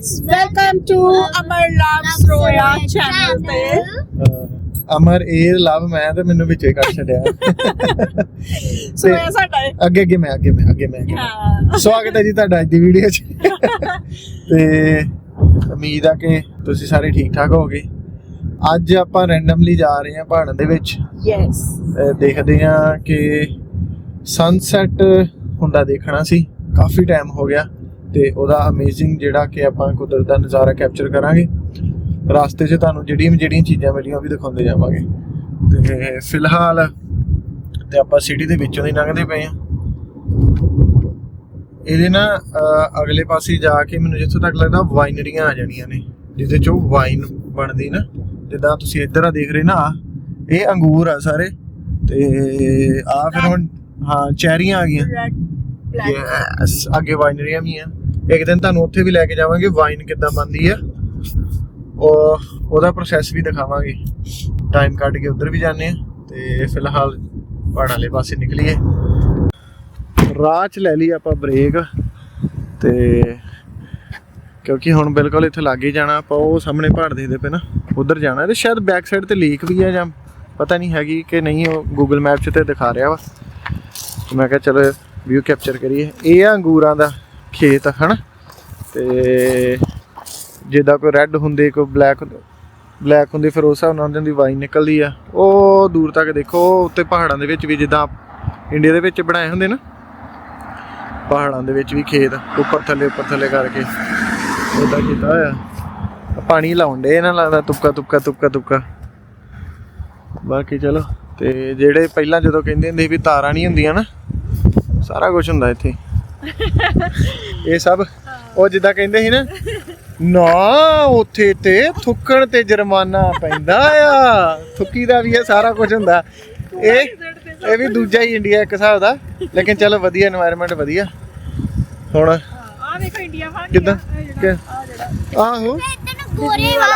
friends, welcome to Amar Loves Roya channel ਤੇ ਅਮਰ ਇਹ ਲਵ ਮੈਂ ਤੇ ਮੈਨੂੰ ਵਿੱਚੇ ਕੱਢ ਛੱਡਿਆ। ਸੋ ਇਹ ਸਾਡਾ ਹੈ। ਅੱਗੇ ਅੱਗੇ ਮੈਂ ਅੱਗੇ ਮੈਂ ਅੱਗੇ ਮੈਂ ਅੱਗੇ ਮੈਂ। ਹਾਂ। ਸਵਾਗਤ ਹੈ ਜੀ ਤੁਹਾਡਾ ਅੱਜ ਦੀ ਵੀਡੀਓ 'ਚ। ਤੇ ਉਮੀਦ ਆ ਕਿ ਤੁਸੀਂ ਸਾਰੇ ਠੀਕ ਠਾਕ ਹੋਗੇ ਅੱਜ ਆਪਾਂ ਰੈਂਡਮਲੀ ਜਾ ਰਹੇ ਹਾਂ ਪਹਾੜਾਂ ਦੇ ਵਿੱਚ। ਯੈਸ ਅਹ ਦੇਖਦੇ ਹਾਂ ਕਿ ਸਨਸੈਟ ਹੁੰਦਾ ਦੇਖਣਾ ਸੀ। ਕਾਫੀ ਟਾਈਮ ਹੋ ਗਿਆ। ਤੇ ਉਹਦਾ ਅਮੇਜ਼ਿੰਗ ਜਿਹੜਾ ਕਿ ਆਪਾਂ ਕੁਦਰਤ ਦਾ ਨਜ਼ਾਰਾ ਕੈਪਚਰ ਕਰਾਂਗੇ। ਰਾਸਤੇ 'ਚ ਤੁਹਾਨੂੰ ਜਿਹੜੀਆਂ ਜਿਹੜੀਆਂ ਚੀਜ਼ਾਂ ਮਿਲੀਆਂ ਉਹ ਵੀ ਦਿਖਾਉਂਦੇ ਜਾਵਾਂਗੇ। ਤੇ ਫਿਲਹਾਲ ਤੇ ਆਪਾਂ ਸਿਟੀ ਦੇ ਵਿੱਚੋਂ ਦੀ ਲੰਘਦੇ ਪਏ ਆ ਇਹਦੇ ਨਾ ਅਗਲੇ ਪਾਸੇ ਜਾ ਕੇ ਮੈਨੂੰ ਜਿੱਥੋਂ ਤੱਕ ਲੱਗਦਾ ਵਾਈਨਰੀਆਂ ਆ ਜਾਣੀਆਂ ਨੇ ਜਿਹਦੇ ਚੋਂ ਵਾਈਨ ਬਣਦੀ ਨਾ। ਜਿੱਦਾਂ ਤੁਸੀਂ ਇੱਧਰ ਆ ਦੇਖ ਰਹੇ ਨਾ ਇਹ ਅੰਗੂਰ ਆ ਸਾਰੇ। ਤੇ ਆ ਫਿਰ ਹੁਣ ਹਾਂ ਚੈਰੀਆਂ ਆ ਗਈਆਂ। ਯੈਸ ਅੱਗੇ ਵਾਈਨਰੀਆਂ ਵੀ ਆ। ਇੱਕ ਦਿਨ ਤੁਹਾਨੂੰ ਉੱਥੇ ਵੀ ਲੈ ਕੇ ਜਾਵਾਂਗੇ ਵਾਈਨ ਕਿੱਦਾਂ ਬਣਦੀ ਆ ਉਹ ਉਹਦਾ ਪ੍ਰੋਸੈਸ ਵੀ ਦਿਖਾਵਾਂਗੇ। ਟਾਈਮ ਕੱਢ ਕੇ ਉੱਧਰ ਵੀ ਜਾਂਦੇ ਆ ਤੇ ਫਿਲਹਾਲ ਪਹਾੜਾਂ ਵਾਲੇ ਪਾਸੇ ਨਿਕਲੀਏ। ਰਾਹ 'ਚ ਲੈ ਲਈ ਆਪਾਂ ਬ੍ਰੇਕ ਤੇ ਕਿਉਂਕਿ ਹੁਣ ਬਿਲਕੁਲ ਇੱਥੇ ਲੱਗ ਜਾਣਾ, ਆਪਾਂ ਉਹ ਸਾਹਮਣੇ ਪਹਾੜ ਦੇਖਦੇ ਪਏ ਨਾ, ਉਧਰ ਜਾਣਾ। ਤੇ ਸ਼ਾਇਦ ਬੈਕ ਸਾਈਡ ਤੇ ਲੀਕ ਵੀ ਹੈ ਜਾਂ ਪਤਾ ਨਹੀਂ ਹੈਗੀ ਕਿ ਨਹੀਂ, ਉਹ ਗੂਗਲ ਮੈਪ 'ਚ ਤੇ ਦਿਖਾ ਰਿਹਾ ਵਾ। ਮੈਂ ਕਿਹਾ ਚਲੋ ਵਿਊ ਕੈਪਚਰ ਕਰੀਏ। ਇਹ ਆ ਅੰਗੂਰਾਂ ਦਾ ਖੇਤ ਹਨ? ਤੇ ਜਿੱਦਾਂ ਕੋਈ ਰੈੱਡ ਹੁੰਦੇ, ਕੋਈ ਬਲੈਕ ਬਲੈਕ ਹੁੰਦੇ, ਫਿਰ ਉਸ ਹਿਸਾਬ ਨਾਲ ਉਹਨਾਂ ਦੀ ਵਾਈਨ ਨਿਕਲਦੀ ਆ। ਉਹ ਦੂਰ ਤੱਕ ਦੇਖੋ ਉੱਤੇ ਪਹਾੜਾਂ ਦੇ ਵਿੱਚ ਵੀ ਜਿੱਦਾਂ ਇੰਡੀਆ ਦੇ ਵਿੱਚ ਬਣਾਏ ਹੁੰਦੇ ਨਾ, ਪਹਾੜਾਂ ਦੇ ਵਿੱਚ ਵੀ ਖੇਤ ਉੱਪਰ ਥੱਲੇ ਉੱਪਰ ਥੱਲੇ ਕਰਕੇ ਉਹਦਾ ਕੀਤਾ ਹੋਇਆ। ਪਾਣੀ ਲਾਉਣ ਦੇ ਇਹਨਾਂ ਲੱਗਦਾ ਤੁਪਕਾ ਤੁਪਕਾ ਤੁਪਕਾ ਤੁਪਕਾ। ਬਾਕੀ ਚਲੋ, ਤੇ ਜਿਹੜੇ ਪਹਿਲਾਂ ਜਦੋਂ ਕਹਿੰਦੇ ਹੁੰਦੇ ਸੀ ਵੀ ਤਾਰਾਂ ਨਹੀਂ ਹੁੰਦੀਆਂ ਨਾ, ਸਾਰਾ ਕੁਝ ਹੁੰਦਾ ਇੱਥੇ। ਇਹ ਸਭ? ਉਹ ਜਿੱਦਾਂ ਕਹਿੰਦੇ ਸੀ ਨਾ ਨਾ ਉੱਥੇ ਤੇ ਥੁੱਕਣ ਤੇ ਜੁਰਮਾਨਾ ਪੈਂਦਾ ਆ। ਥੁੱਕੀ ਦਾ ਵੀ ਇਹ ਸਾਰਾ ਕੁਝ ਹੁੰਦਾ। ਇਹ ਇਹ ਵੀ ਦੂਜਾ ਹੀ ਇੰਡੀਆ ਇੱਕ ਹਿਸਾਬ ਦਾ। ਲੇਕਿਨ ਚਲੋ ਵਧੀਆ এনवायरमेंट ਵਧੀਆ। ਹੁਣ ਆ ਵੇਖੋ ਇੰਡੀਆ ਫਾਨ ਕਿਦਾਂ? ਆਹੋ ਗੋਰੇ ਵਾ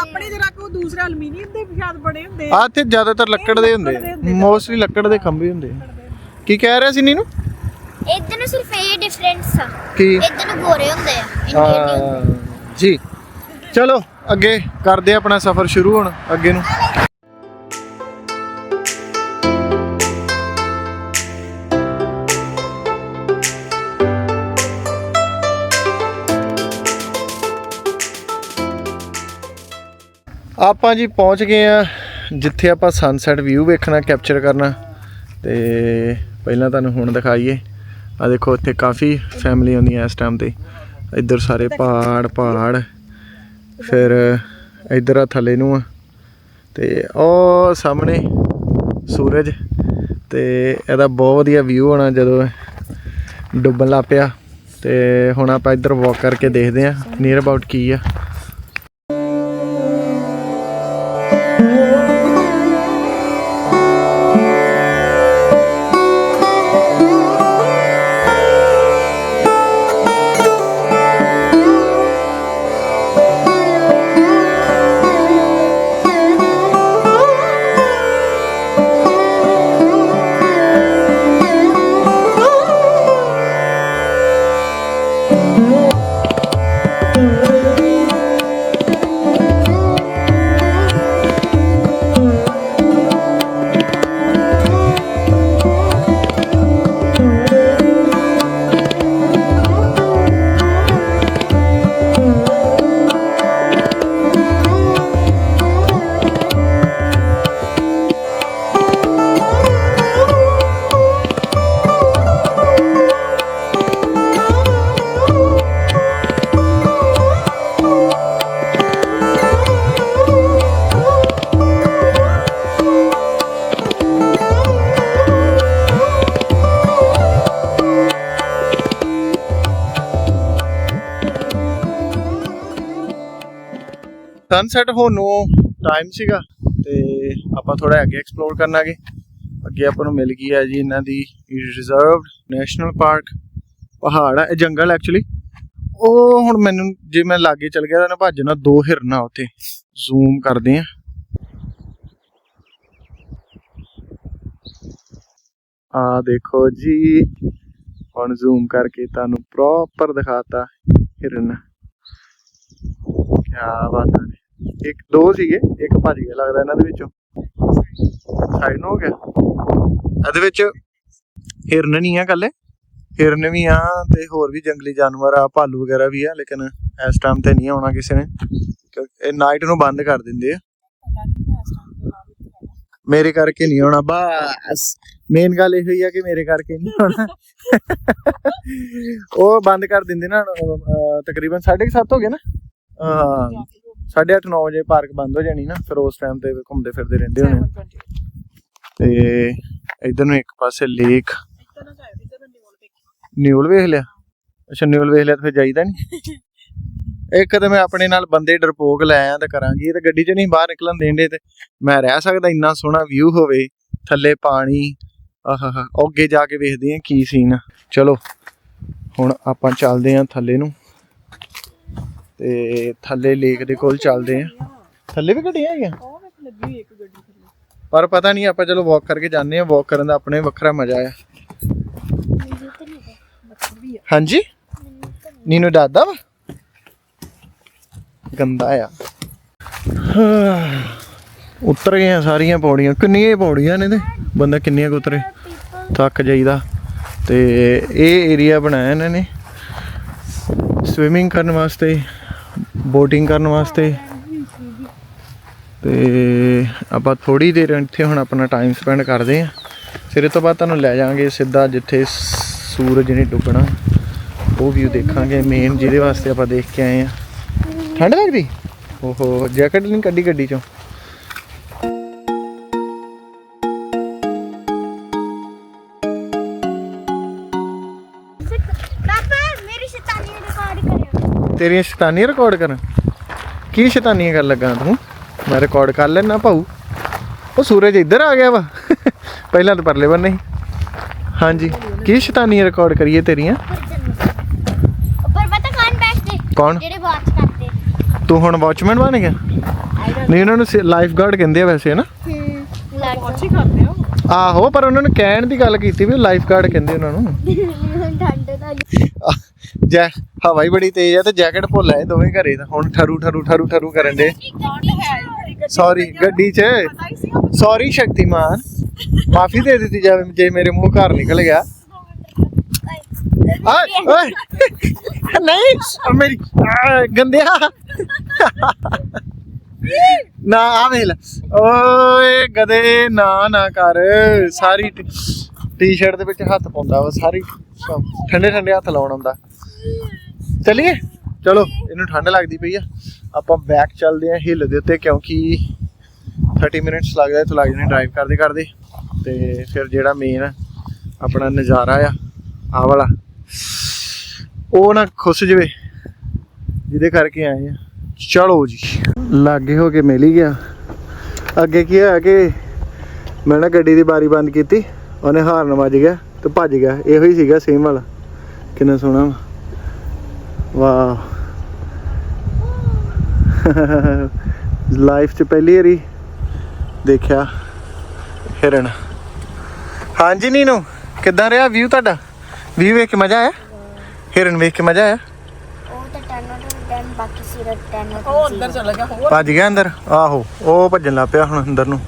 ਆਪਣੇ ਜਿਹੜਾ ਕੋ ਦੂਸਰਾ ਅਲਮੀਨੀਅਮ ਦੇ ਸ਼ਾਇਦ ਬਣੇ ਹੁੰਦੇ ਆ। ਇੱਥੇ ਜ਼ਿਆਦਾਤਰ ਲੱਕੜ ਦੇ ਹੁੰਦੇ ਮੋਸਟਲੀ ਲੱਕੜ ਦੇ ਖੰਭੇ ਹੁੰਦੇ ਕੀ ਕਹਿ ਰਿਹਾ ਸੀ ਨੀਨੂ? ਇਧਰ ਨੂੰ ਸਿਰਫ ਇਹ ਡਿਫਰੈਂਸ ਆ। ਕੀ? ਇਧਰ ਨੂੰ ਗੋਰੇ ਹੁੰਦੇ ਆ ਇੰਡੀਅਨ ਨਹੀਂ ਹੁੰਦੇ। ਹਾਂ, ਜੀ। ਚਲੋ ਅੱਗੇ ਕਰਦੇ ਆ ਆਪਣਾ ਸਫ਼ਰ ਸ਼ੁਰੂ ਹੁਣ ਅੱਗੇ ਨੂੰ। ਆਪਾਂ ਜੀ ਪਹੁੰਚ ਗਏ ਆ ਜਿੱਥੇ ਆਪਾਂ ਸਨਸੈਟ ਵਿਊ ਵੇਖਣਾ ਕੈਪਚਰ ਕਰਨਾ। ਤੇ ਪਹਿਲਾਂ ਤੁਹਾਨੂੰ ਹੁਣ ਦਿਖਾਈਏ। ਆ ਦੇਖੋ ਇੱਥੇ ਕਾਫੀ ਫੈਮਿਲੀ ਹੁੰਦੀ ਹੈ ਇਸ ਟਾਈਮ ਤੇ। ਇੱਧਰ ਸਾਰੇ ਪਹਾੜ ਪਹਾੜ। ਫਿਰ ਇੱਧਰ ਆ ਥੱਲੇ ਨੂੰ ਆ। ਤੇ ਉਹ ਸਾਹਮਣੇ ਸੂਰਜ ਤੇ ਇਹਦਾ ਬਹੁਤ ਵਧੀਆ ਵਿਊ ਹੋਣਾ ਜਦੋਂ ਡੁੱਬਣ ਲੱਗ ਪਿਆ। ਤੇ ਹੁਣ ਆਪਾਂ ਇੱਧਰ ਵਾਕ ਕਰਕੇ ਦੇਖਦੇ ਆ ਨੀਅਰ ਅਬਾਊਟ ਕੀ ਆ। ਸਨਸੈਟ ਹੋਣ ਨੂੰ ਟਾਈਮ ਸੀਗਾ ਤੇ ਆਪਾਂ ਥੋੜਾ ਅੱਗੇ ਐਕਸਪਲੋਰ ਕਰਨਾਗੇ ਅੱਗੇ ਆਪਾਂ ਨੂੰ ਮਿਲ ਗਈ ਹੈ ਜੀ ਇਹਨਾਂ ਦੀ ਰਿਜ਼ਰਵਡ ਨੈਸ਼ਨਲ ਪਾਰਕ ਪਹਾੜ ਹੈ ਜੰਗਲ ਐਕਚੁਅਲੀ ਉਹ ਹੁਣ ਮੈਨੂੰ, ਜੇ ਮੈਂ ਲਾਗੇ ਚਲ ਗਿਆ ਤਾਂ ਨਾ ਭੱਜਣਾ ਦੋ ਹਿਰਨਾ ਉੱਥੇ ਜ਼ੂਮ ਕਰਦੇ ਆ ਆ ਦੇਖੋ ਜੀ, ਹੁਣ ਜ਼ੂਮ ਕਰਕੇ ਤੁਹਾਨੂੰ ਪ੍ਰੋਪਰ ਦਿਖਾਤਾ ਹਿਰਨ। ਕਿਆ ਬਾਤ ਹੈ ਇੱਕ ਦੋ ਸੀਗੇ ਇੱਕ ਭੱਜ ਗਿਆ ਲੱਗਦਾ ਇਹਨਾਂ ਦੇ ਵਿੱਚੋਂ। ਸਾਈਡ ਨੂੰ ਹੋ ਗਿਆ। ਇਹਦੇ ਵਿੱਚ ਹਿਰਨ ਨਹੀਂ ਆ ਕੱਲੇ ਹਿਰਨ ਵੀ ਆ ਤੇ ਹੋਰ ਵੀ ਜੰਗਲੀ ਜਾਨਵਰ ਆ ਭਾਲੂ ਵਗੈਰਾ ਵੀ ਆ ਲੇਕਿਨ ਇਸ ਟਾਈਮ ਤੇ ਨਹੀਂ ਆਉਣਾ ਕਿਸੇ ਨੇ। ਕਿਉਂਕਿ ਇਹ ਨਾਈਟ ਨੂੰ ਬੰਦ ਕਰ ਦਿੰਦੇ ਆ। ਮੇਰੇ ਕਰਕੇ ਨਹੀਂ ਆਉਣਾ ਬਸ। ਮੇਨ ਗੱਲ ਇਹ ਹੀ ਆ ਕਿ ਮੇਰੇ ਕਰਕੇ ਨਹੀਂ ਆਉਣਾ। ਉਹ ਬੰਦ ਕਰ ਦਿੰਦੇ ਨਾ ਅਹ, ਤਕਰੀਬਨ 7:30 ਹੋ ਗਏ ਨਾ। ਹਾਂ। 8:30 9 ਵਜੇ ਪਾਰਕ ਬੰਦ ਹੋ ਜਾਣੀ ਨਾ ਫਿਰ ਉਸ ਟਾਈਮ ਤੇ ਘੁੰਮਦੇ ਫਿਰਦੇ ਰਹਿੰਦੇ ਹੋਣੇ। ਤੇ ਇਧਰ ਨੂੰ ਇੱਕ ਪਾਸੇ ਲੇਕ ਨਿਊਲ ਵੇਖ ਲਿਆ? ਅੱਛਾ ਨਿਊਲ ਵੇਖ ਲਿਆ ਤਾਂ ਫਿਰ ਜਾਈਦਾ ਨਹੀਂ ਇੱਕ ਤਾਂ ਮੈਂ ਆਪਣੇ ਨਾਲ ਬੰਦੇ ਡਰਪੋਕ ਲੈ ਆਇਆ ਤਾਂ ਕਰਾਂਗੀ ਤਾਂ ਗੱਡੀ 'ਚ ਨਹੀਂ ਬਾਹਰ ਨਿਕਲਣ ਦੇਂਦੇ ਤੇ ਮੈਂ ਰਹਿ ਸਕਦਾ ਇੰਨਾ ਸੋਹਣਾ ਵਿਊ ਹੋਵੇ ਥੱਲੇ ਪਾਣੀ ਆਹਾਹਾ ਉਹ ਅੱਗੇ ਜਾ ਕੇ ਵੇਖਦੇ ਆ ਕੀ ਸੀਨ ਚਲੋ ਹੁਣ ਆਪਾਂ ਚੱਲਦੇ ਆ ਥੱਲੇ ਨੂੰ। ਤੇ ਥੱਲੇ ਲੇਕ ਦੇ ਕੋਲ ਚੱਲਦੇ ਆ। ਥੱਲੇ ਵੀ ਗੱਡੀਆਂ ਹੈਗੀਆਂ? ਪਰ ਪਤਾ ਨਹੀਂ ਆਪਾਂ ਚਲੋ ਵਾਕ ਕਰਕੇ ਜਾਂਦੇ ਆ ਵਾਕ ਕਰਨ ਦਾ ਆਪਣੇ ਵੱਖਰਾ ਮਜ਼ਾ ਆ। ਹਾਂਜੀ? ਨੀਨੂ ਦਾਦਾ ਵਾ? ਗੰਦਾ ਆ। ਉਤਰ ਗਏ ਆ ਸਾਰੀਆਂ ਪੌੜੀਆਂ। ਕਿੰਨੀਆਂ ਪੌੜੀਆਂ ਨੇ ਤੇ ਬੰਦਾ ਕਿੰਨੀਆਂ ਕੁ ਉਤਰੇ? ਥੱਕ ਜਾਈਦਾ। ਤੇ ਇਹ ਏਰੀਆ ਬਣਾਇਆ ਇਹਨਾਂ ਨੇ। ਸਵਿਮਿੰਗ ਕਰਨ ਵਾਸਤੇ ਬੋਟਿੰਗ ਕਰਨ ਵਾਸਤੇ। ਤੇ ਆਪਾਂ ਥੋੜੀ ਦੇਰ ਇੱਥੇ ਹੁਣ ਆਪਣਾ ਟਾਈਮ ਸਪੈਂਡ ਕਰਦੇ ਆ ਫਿਰ ਇਹ ਤੋਂ ਬਾਅਦ ਤੁਹਾਨੂੰ ਲੈ ਜਾਵਾਂਗੇ ਸਿੱਧਾ ਜਿੱਥੇ ਸੂਰਜ ਨੇ ਡੁੱਬਣਾ। ਉਹ ਵਿਊ ਦੇਖਾਂਗੇ ਮੇਨ ਜਿਹਦੇ ਵਾਸਤੇ ਆਪਾਂ ਦੇਖ ਕੇ ਆਏ ਆ ਠੰਡ ਲੱਗਦੀ? ਓਹੋ ਜੈਕਟ ਨਹੀਂ ਕੱਢੀ ਗੱਡੀ ਚੋਂ? ਤੇਰੀਆਂ ਸ਼ੈਤਾਨੀਆਂ ਰਿਕਾਰਡ ਕਰਾਂ ਕੀ ਸ਼ੈਤਾਨੀਆਂ ਕਰ ਲੱਗਾ ਤੂੰ? ਮੈਂ ਰਿਕਾਰਡ ਕਰ ਲੈਣਾ ਭਾਊ। ਉਹ ਸੂਰਜ ਇੱਧਰ ਆ ਗਿਆ ਵਾ। ਪਹਿਲਾਂ ਤਾਂ ਪਰਲੇ ਬੰਨੇ ਹਾਂਜੀ ਕੀ ਸ਼ੈਤਾਨੀਆਂ ਰਿਕਾਰਡ ਕਰੀਏ ਤੇਰੀਆਂ? ਉੱਪਰ ਪਤਾ ਕੌਣ ਬੈਠਦੇ? ਕੌਣ? ਜਿਹੜੇ ਵਾਚ ਕਰਦੇ। ਤੂੰ ਹੁਣ ਵਾਚਮੈਨ ਬਣ ਗਿਆ? ਨਹੀਂ ਉਹਨਾਂ ਨੂੰ ਲਾਈਫ ਗਾਰਡ ਕਹਿੰਦੇ ਆ ਵੈਸੇ ਨਾ ਹੂੰ। ਲੱਗ ਹੀ ਕਰਦੇ ਹੋ ਆਹੋ ਪਰ ਉਹਨਾਂ ਨੇ ਕਹਿਣ ਦੀ ਗੱਲ ਕੀਤੀ ਵੀ ਲਾਈਫ ਗਾਰਡ ਕਹਿੰਦੇ ਉਹਨਾਂ ਨੂੰ। ਹੁਣ ਠੰਡ ਨਾਲ ਆਹ, ਜੈ ਹਵਾ ਹੀ ਬੜੀ ਤੇਜ਼ ਆ ਤੇ ਜੈਕਟ ਭੁੱਲ ਆਏ ਦੋਵੇਂ ਘਰੇ ਤਾਂ ਹੁਣ ਠਰੂ ਠਰੂ ਠਰੂ ਠਰੂ ਕਰਨ ਦੇ। ਸੌਰੀ ਗੱਡੀ 'ਚ ਸੌਰੀ ਸ਼ਕਤੀਮਾਨ। ਮਾਫੀ ਦੇ ਦਿੱਤੀ ਜਾਵੇ ਜੇ ਮੇਰੇ ਮੂੰਹ ਘਰ ਨਿਕਲ ਗਿਆ। ਓਏ ਓਏ। ਨਹੀਂ ਮੇਰੀ ਗੰਦਿਆ। ਨਾ ਆ ਵੇਲ ਓਏ ਗਦੇ ਨਾ ਨਾ ਕਰ। ਸਾਰੀ ਟੀ-ਸ਼ਰਟ ਦੇ ਵਿੱਚ ਹੱਥ ਪਾਉਂਦਾ ਵਾ ਸਾਰੀ। ਠੰਡੇ ਠੰਡੇ ਹੱਥ ਲਾਉਣ ਆਉਂਦਾ। ਚਲਿਏ? ਚਲੋ, ਇਹਨੂੰ ਠੰਡ ਲੱਗਦੀ ਪਈ ਆ। ਆਪਾਂ ਬੈਕ ਚੱਲਦੇ ਆ ਹਿੱਲ ਦੇ ਉੱਤੇ ਕਿਉਂਕਿ 30 ਮਿੰਟਸ ਲੱਗਦਾ ਇੱਥੋਂ, ਲੱਗ ਜਾਣੇ ਡਰਾਈਵ ਕਰਦੇ ਕਰਦੇ। ਤੇ ਫਿਰ ਜਿਹੜਾ ਮੇਨ ਆਪਣਾ ਨਜ਼ਾਰਾ ਆ ਆ ਵਾਲਾ। ਉਹ ਨਾ ਖੁੱਸ ਜਵੇ, ਜਿਹਦੇ ਕਰਕੇ ਆਏ ਆ। ਚਲੋ ਜੀ। ਲਾਗੇ ਹੋ ਕੇ ਮਿਲ ਹੀ ਗਿਆ। ਅੱਗੇ ਕੀ ਹੋਇਆ ਕਿ ਮੈਂ ਨਾ ਗੱਡੀ ਦੀ ਬਾਰੀ ਬੰਦ ਕੀਤੀ, ਉਹਨੇ ਹਾਰਨ ਵੱਜ ਗਿਆ ਤੇ ਭੱਜ ਗਿਆ। ਇਹੋ ਹੀ ਸੀਗਾ ਸੇਮ ਵਾਲਾ। ਕਿੰਨਾ ਸੋਹਣਾ ਵਾ। ਵਾਹ। ਲਾਈਫ 'ਚ ਪਹਿਲੀ ਵਾਰੀ ਦੇਖਿਆ ਹਿਰਨ। ਹਾਂਜੀ ਨੀਨੂ ਕਿੱਦਾਂ ਰਿਹਾ ਵਿਊ ਤੁਹਾਡਾ? ਵਿਊ ਵੇਖ ਕੇ ਮਜ਼ਾ ਆਇਆ? ਹਿਰਨ ਵੇਖ ਕੇ ਮਜ਼ਾ ਆਇਆ? ਉਹ ਤਾਂ 10 ਆਊਟ ਆਫ 10 ਬਾਕੀ ਸਿਰਫ 10 ਆਊਟ ਉਹ ਅੰਦਰ ਚਲਾ ਗਿਆ ਹੋਰ? ਭੱਜ ਗਿਆ ਅੰਦਰ? ਆਹੋ ਉਹ ਭੱਜਣ ਲੱਗ ਪਿਆ ਹੁਣ ਅੰਦਰ ਨੂੰ।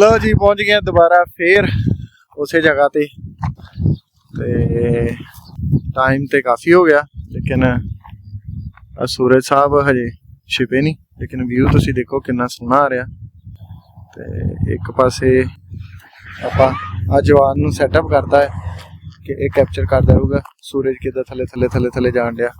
ਲਓ ਜੀ ਪਹੁੰਚ ਗਏ ਦੁਬਾਰਾ ਫੇਰ ਉਸੇ ਜਗ੍ਹਾ ਤੇ। ਤੇ ਟਾਈਮ ਤੇ ਕਾਫੀ ਹੋ ਗਿਆ, ਲੇਕਿਨ ਸੂਰਜ ਸਾਹਿਬ ਹਜੇ ਛਿਪੇ ਨਹੀਂ, ਲੇਕਿਨ ਵਿਊ ਤੁਸੀਂ ਦੇਖੋ ਕਿੰਨਾ ਸੋਹਣਾ ਆ ਰਿਹਾ। ਤੇ ਇੱਕ ਪਾਸੇ ਆਪਾਂ ਆ ਜਵਾਨ ਨੂੰ ਸੈਟਅਪ ਕਰਦਾ ਹੈ, ਕਿ ਇਹ ਕੈਪਚਰ ਕਰਦਾ ਰਹੂਗਾ। ਸੂਰਜ ਕਿੱਦਾਂ ਥੱਲੇ ਥੱਲੇ ਥੱਲੇ ਥੱਲੇ ਜਾਣ ਡਿਆ।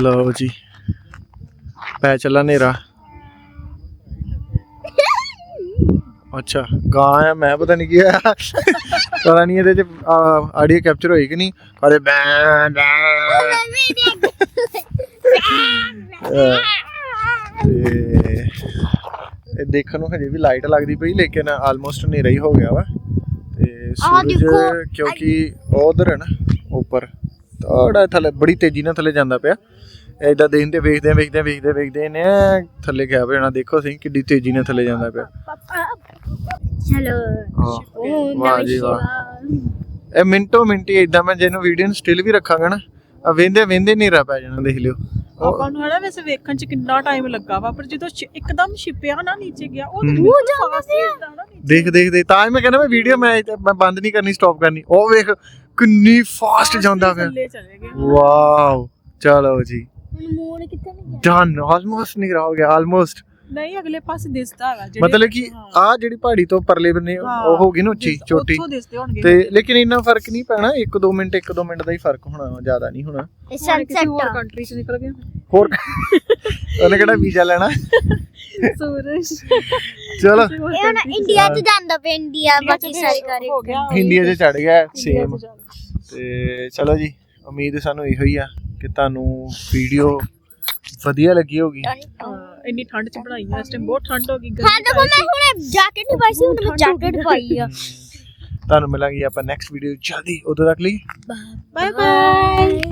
ਲਓ ਜੀ। ਪੈ ਚੱਲਾ ਨੇਰਾ ਅੱਛਾ ਗਾਂ ਆ ਮੈਂ ਪਤਾ ਨਹੀਂ ਕੀ ਹੋਇਆ। ਪਤਾ ਨਹੀਂ ਇਹਦੇ ਚ ਆਡੀਓ ਕੈਪਚਰ ਹੋਈ ਕਿ ਨਹੀਂ ਕਦੇ ਬੈਂ ਤੇ ਦੇਖਣ ਨੂੰ ਹਜੇ ਵੀ ਲਾਈਟ ਲੱਗਦੀ ਪਈ ਲੇਕਿਨ ਆਲਮੋਸਟ ਹਨੇਰਾ ਹੀ ਹੋ ਗਿਆ ਵਾ। ਤੇ ਸੂਰਜ ਕਿਉਂਕਿ ਉਧਰ ਹੈ ਨਾ ਉੱਪਰ। ਥੋੜਾ ਥੱਲੇ ਬੜੀ ਤੇਜ਼ੀ ਨਾਲ ਥੱਲੇ ਜਾਂਦਾ ਪਿਆ। ਏਦਾਂ ਦੇਖਦੇ ਵੇਖਦੇ ਵੇਖਦੇ ਵੇਖਦੇ ਵੇਖਦੇ ਨੇ ਥੱਲੇ ਗਿਆ ਪਿਆ ਦੇਖੋ ਸਹੀ ਕਿੱਡੀ ਤੇਜ਼ੀ ਨਾਲ ਥੱਲੇ ਜਾਂਦਾ ਪਿਆ। ਚਲੋ ਵਾਹ ਜੀ ਵਾਹ। ਇਹ ਮਿੰਟੋ ਮਿੰਟੀ ਇਦਾਂ ਮੈਂ ਜਿਹਨੂੰ ਵੀਡੀਓ ਨੂੰ ਸਟਿਲ ਵੀ ਰੱਖਾਂਗਾ ਨਾ ਆ ਵੇਂਦੇ ਵੇਂਦੇ ਹਨੇਰਾ ਪੈ ਜਾਣਾ ਦੇਖ ਲਿਓ। ਆਪਾਂ ਨੂੰ ਹਨਾ ਵੈਸੇ ਵੇਖਣ ਚ ਕਿੰਨਾ ਟਾਈਮ ਲੱਗਾ ਵਾ ਪਰ ਜਦੋਂ ਇੱਕਦਮ ਛਿਪਿਆ ਨਾ ਨੀਚੇ ਗਿਆ ਉਹ ਤਾਂ ਹੂੰ। ਬਹੁਤ ਜਾਂਦਾ ਸੀ ਦੇਖ ਦੇਖ ਦੇ ਤਾਂ ਮੈਂ ਕਹਿੰਦਾ ਮੈਂ ਵੀਡੀਓ ਮੈਂ ਮੈਂ ਬੰਦ ਨਹੀਂ ਕਰਨੀ ਸਟਾਪ ਕਰਨੀ। ਉਹ ਵੇਖ ਕਿੰਨੀ ਫਾਸਟ ਜਾਂਦਾ ਪਿਆ। ਵਾਓ ਚਲੋ ਜੀ। ਹੁਣ ਕਿੱਥੇ ਨਹੀਂ ਗਿਆ ਡਨ ਆਲਮੋਸਟ ਨਿਕਲ ਹੋ ਗਿਆ ਆਲਮੋਸਟ ਨਹੀਂ ਅਗਲੇ ਪਾਸੇ ਦਿਸਦਾ ਹੈਗਾ ਜਿਹੜੇ ਮਤਲਬ ਕਿ ਹਾਂ। ਆ ਜਿਹੜੀ ਪਹਾੜੀ ਤੋਂ ਪਰਲੇ ਬੰਨੇ ਹਾਂ। ਉਹ ਹੋਗੀ ਨਾ ਉੱਚੀ ਉੱਥੋਂ ਦਿਸਦੇ ਹੋਣਗੇ। ਤੇ ਲੇਕਿਨ ਇੰਨਾ ਫ਼ਰਕ ਨਹੀਂ ਪੈਣਾ 1-2 ਮਿੰਟ 1-2 ਮਿੰਟ ਦਾ ਹੀ ਫ਼ਰਕ ਹੋਣਾ ਜ਼ਿਆਦਾ ਨਹੀਂ ਹੋਣਾ। ਹੋਰ ਕੰਟਰੀ ਚ ਨਿਕਲ ਗਏ ਹੋਰ ਉਹਨੇ ਕਿਹੜਾ ਵੀਜ਼ਾ ਲੈਣਾ? ਸੂਰਜ। ਚਲੋ। ਇਹ ਹੁਣ ਇੰਡੀਆ ਚ ਜਾਂਦਾ ਪਿਆ ਇੰਡੀਆ ਬਾਕੀ ਸਾਰੇ ਕਰੇ ਹੋ ਗਿਆ। ਇੰਡੀਆ 'ਚ ਚੜ ਗਿਆ ਸੇਮ। ਤੇ ਚਲੋ ਜੀ ਉਮੀਦ ਸਾਨੂੰ ਇਹੋ ਹੀ ਆ। ਕਿ ਤੁਹਾਨੂੰ ਵੀਡੀਓ ਵਧੀਆ ਲੱਗੀ ਹੋਗੀ ਹਾਂ, ਇੰਨੀ ਠੰਡ ਚ ਬਣਾਈ ਆ ਇਸ ਟਾਈਮ ਬਹੁਤ ਠੰਡ ਹੋ ਗਈ ਹਾਂ ਦੇਖੋ ਮੈਂ ਹੁਣੇ ਜੈਕਟ ਨਹੀਂ ਪਾਈ ਸੀ ਹੁਣ ਮੈਂ ਜੈਕਟ ਪਾਈ ਆ। ਤੁਹਾਨੂੰ ਮਿਲਾਂਗੇ ਆਪਾਂ ਨੈਕਸਟ ਵੀਡੀਓ ਜਲਦੀ ਉਦੋਂ ਤੱਕ ਲਈ ਬਾਏ ਬਾਏ